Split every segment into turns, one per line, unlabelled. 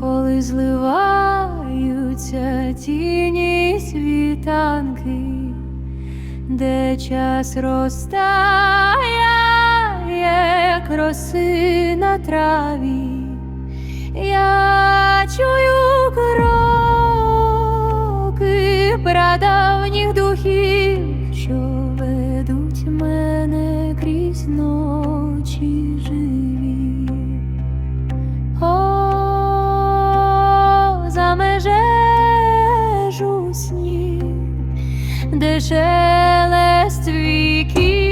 коли зливаються тіні світанки, де час розтає, як роси на траві, я чую кроки прадавніх духів, що ведуть мене крізь ночі де шелест віків.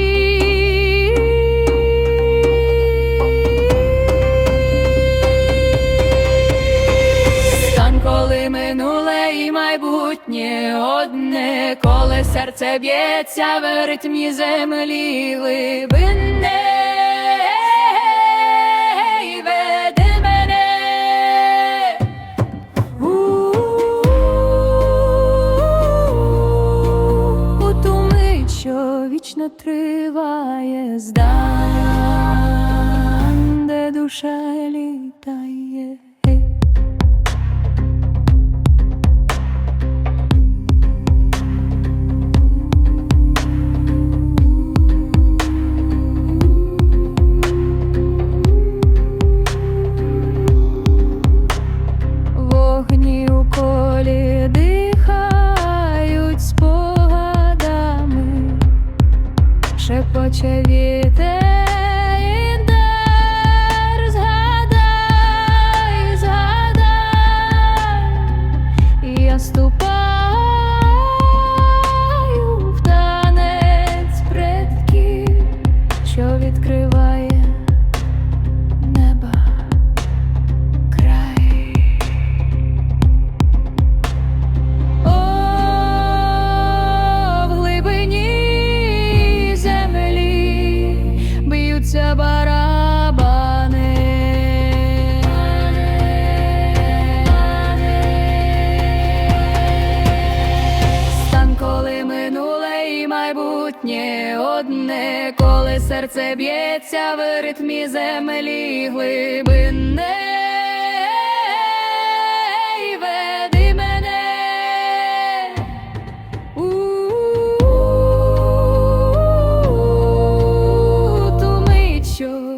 Коли минуле і майбутнє одне, коли серце б'ється в ритмі землі глибинне. Триває здан, де душа літає. Вітер, майбутнє одне, коли серце б'ється в ритмі землі глибинне.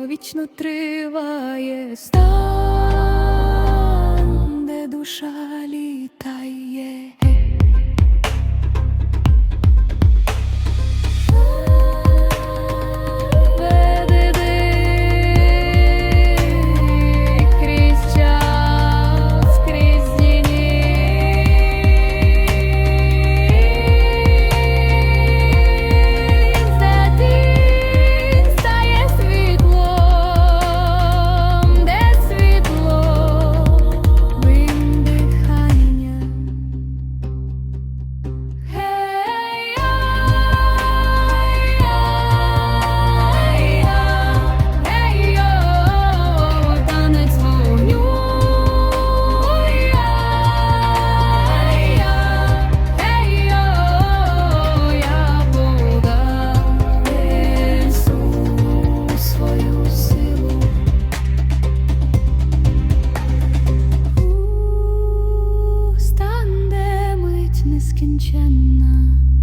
Вічно триває стан, де душа Стан, де мить нескінченна.